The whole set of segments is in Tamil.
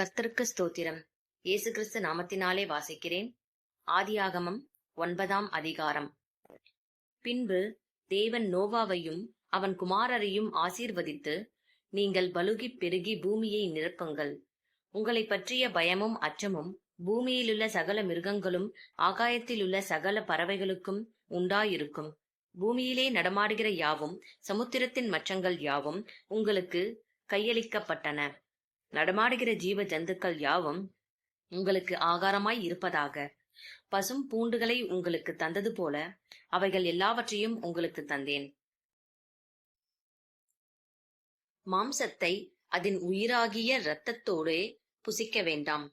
கர்த்தருக்கு ஸ்தோத்திரம். இயேசு கிறிஸ்து நாமத்தினாலே வாசிக்கிறேன். ஆதியாகமம் ஒன்பதாம் அதிகாரம். பின்பு தேவன் நோவாவையும் அவன் குமாரரையும் ஆசீர்வதித்து நீங்கள் பலுகி பெருகி பூமியை நிரப்புங்கள். உங்களைப் பற்றிய பயமும் அச்சமும் பூமியிலுள்ள சகல மிருகங்களும் ஆகாயத்திலுள்ள சகல பறவைகளுக்கும் உண்டாயிருக்கும். பூமியிலே நடமாடுகிற யாவும் சமுத்திரத்தின் மச்சங்கள் யாவும் உங்களுக்கு கையளிக்கப்பட்டன. நடமாடுகிற ஜீவ ஜந்துக்கள் யாவும் உங்களுக்கு ஆகாரமாய் இருப்பதாக. பசும் பூண்டுகளை உங்களுக்கு தந்தது போல அவைகள் எல்லாவற்றையும் உங்களுக்கு தந்தேன். மாம்சத்தை அதன் உயிராகிய இரத்தத்தோடே புசிக்க வேண்டாம்.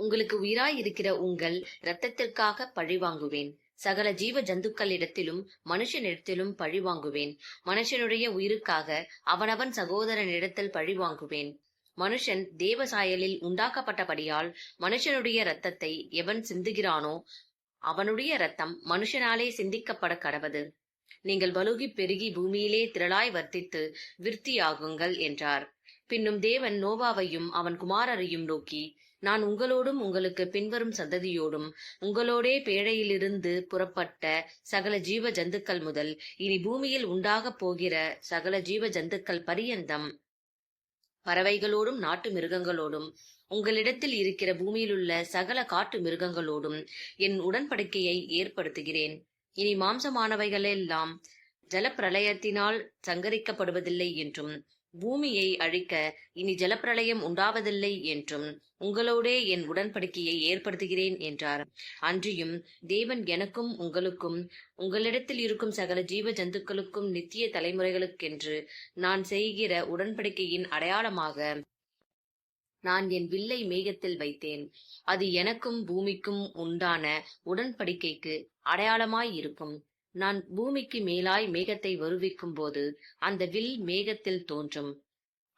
உங்களுக்கு உயிராய் இருக்கிற உங்கள் இரத்தத்திற்காக பழிவாங்குவேன். சகல ஜீவ ஜந்துக்களிடத்திலும் மனுஷனிடத்திலும் பழி வாங்குவேன். மனுஷனுடைய உயிருக்காக அவனவன் சகோதரனிடத்தில் பழி வாங்குவேன். மனுஷன் தேவ சாயலில் உண்டாக்கப்பட்டபடியால் மனுஷனுடைய இரத்தத்தை எவன் சிந்துகிறானோ அவனுடைய இரத்தம் மனுஷனாலே சிந்திக்கப்பட கடவது. நீங்கள் பலுகி பெருகி பூமியிலே திரளாய் வர்த்தித்து விருத்தியாகுங்கள் என்றார். பின்னும் தேவன் நோவாவையும் அவன் குமாரரையும் நோக்கி நான் உங்களோடும் உங்களுக்கு பின்வரும் சந்ததியோடும் உங்களோடே பேழையிலிருந்து புறப்பட்ட சகல ஜீவ ஜந்துக்கள் முதல் இனி பூமியில் உண்டாகப் போகிற சகல ஜீவ ஜந்துக்கள் பரியந்தம் பறவைகளோடும் நாட்டு மிருகங்களோடும் உங்களிடத்தில் இருக்கிற பூமியிலுள்ள சகல காட்டு மிருகங்களோடும் என் உடன்படிக்கையை ஏற்படுத்துகிறேன். இனி மாம்சமானவைகளெல்லாம் ஜலப்பிரளயத்தினால் சங்கரிக்கப்படுவதில்லை என்றும் பூமியை அழிக்க இனி ஜலப்பிரளயம் உண்டாவதில்லை என்றும் உங்களோடே என் உடன்படிக்கையை ஏற்படுத்துகிறேன் என்றார். அன்றியும் தேவன் எனக்கும் உங்களுக்கும் உங்களிடத்தில் இருக்கும் சகல ஜீவ ஜந்துக்களுக்கும் நித்திய தலைமுறைகளுக்கென்று நான் செய்கிற உடன்படிக்கையின் அடையாளமாக நான் என் வில்லை மேகத்தில் வைத்தேன். அது எனக்கும் பூமிக்கும் உண்டான உடன்படிக்கைக்கு அடையாளமாய் இருக்கும். நான் பூமிக்கு மேலாய் மேகத்தை வருவிக்கும் போது அந்த வில் மேகத்தில் தோன்றும்.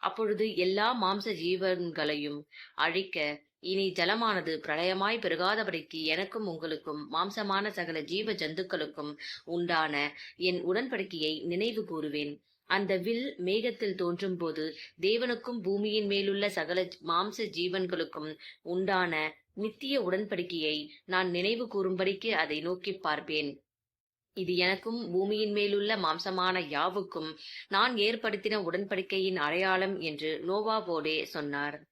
அப்பொழுது எல்லா மாம்ச ஜீவன்களையும் அழிக்க இனி ஜலமானது பிரளயமாய் பெருகாதபடிக்கு எனக்கும் உங்களுக்கும் மாம்சமான சகல ஜீவ ஜந்துக்களுக்கும் உண்டான என் உடன்படிக்கையை நினைவு கூறுவேன். அந்த வில் மேகத்தில் தோன்றும் போது தேவனுக்கும் பூமியின் மேலுள்ள சகல மாம்ச ஜீவன்களுக்கும் உண்டான நித்திய உடன்படிக்கையை நான் நினைவு கூறும்படிக்கு அதை நோக்கி பார்ப்பேன். இது எனக்கும் பூமியின் மேலுள்ள மாம்சமான யாவுக்கும் நான் ஏற்படுத்தின உடன்படிக்கையின் அடையாளம் என்று நோவாவோடே சொன்னார்.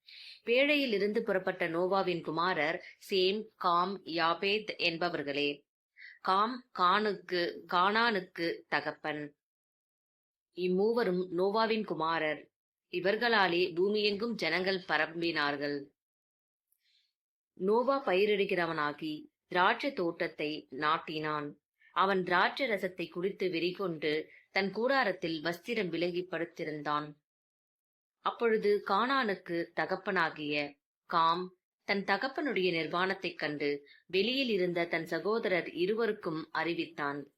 பேழையில் இருந்து புறப்பட்ட நோவாவின் குமாரர் சேம் காம் யாபேத் என்பவர்களே. காம் கானுக்கு கானானுக்கு தகப்பன். இம்மூவரும் நோவாவின் குமாரர். இவர்களாலே பூமியெங்கும் ஜனங்கள் பரம்பினார்கள். நோவா பயிரிடுகிறவனாகி திராட்சை தோட்டத்தை நாட்டினான். அவன் திராட்சை ரசத்தை குடித்து வெறிகொண்டு தன் கூடாரத்தில் வஸ்திரம் விலகி படுத்திருந்தான். அப்பொழுது கானானுக்கு தகப்பனாகிய காம் தன் தகப்பனுடைய நிர்வாணத்தைக் கண்டு வெளியில் இருந்த தன் சகோதரர் இருவருக்கும் அறிவித்தான்.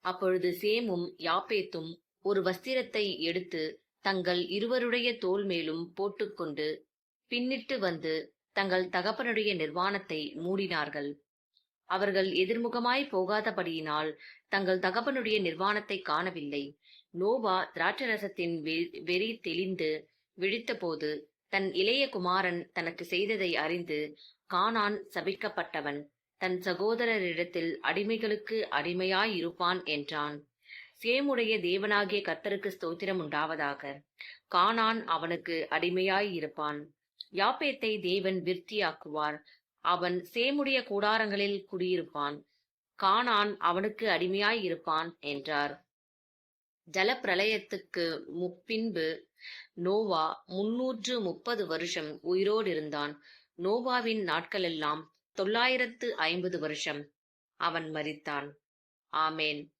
அப்பொழுது சேமும் யாப்பேத்தும் ஒரு வஸ்திரத்தை எடுத்து தங்கள் இருவருடைய தோல் மேலும் போட்டுக்கொண்டு பின்னிட்டு வந்து தங்கள் தகப்பனுடைய நிர்வாணத்தை மூடினார்கள். அவர்கள் எதிர்முகமாய் போகாதபடியினால் தங்கள் தகப்பனுடைய நிர்வாணத்தை காணவில்லை. நோவா திராட்சரசத்தின் வெறி தெளிந்து விழித்தபோது தன் இளைய குமாரன் தனக்கு செய்ததை அறிந்து கானான் சபிக்கப்பட்டவன் தன் சகோதரரிடத்தில் அடிமைகளுக்கு அடிமையாயிருப்பான் என்றான். சேமுடைய தேவனாகிய கர்த்தருக்கு ஸ்தோத்திரம் உண்டாவதாக. கானான் அவனுக்கு அடிமையாயிருப்பான். யாப்பேத்தை தேவன் விருத்தியாக்குவார். அவன் சேமுடைய கூடாரங்களில் குடியிருப்பான். கானான் அவனுக்கு அடிமையாய் இருப்பான் என்றார். ஜலப்பிரளயத்துக்கு முப்பின்பு நோவா முன்னூற்று முப்பது வருஷம் உயிரோடு இருந்தான். நோவாவின் நாட்களெல்லாம் தொள்ளாயிரத்து ஐம்பது வருஷம் அவன் மரித்தான். ஆமேன்.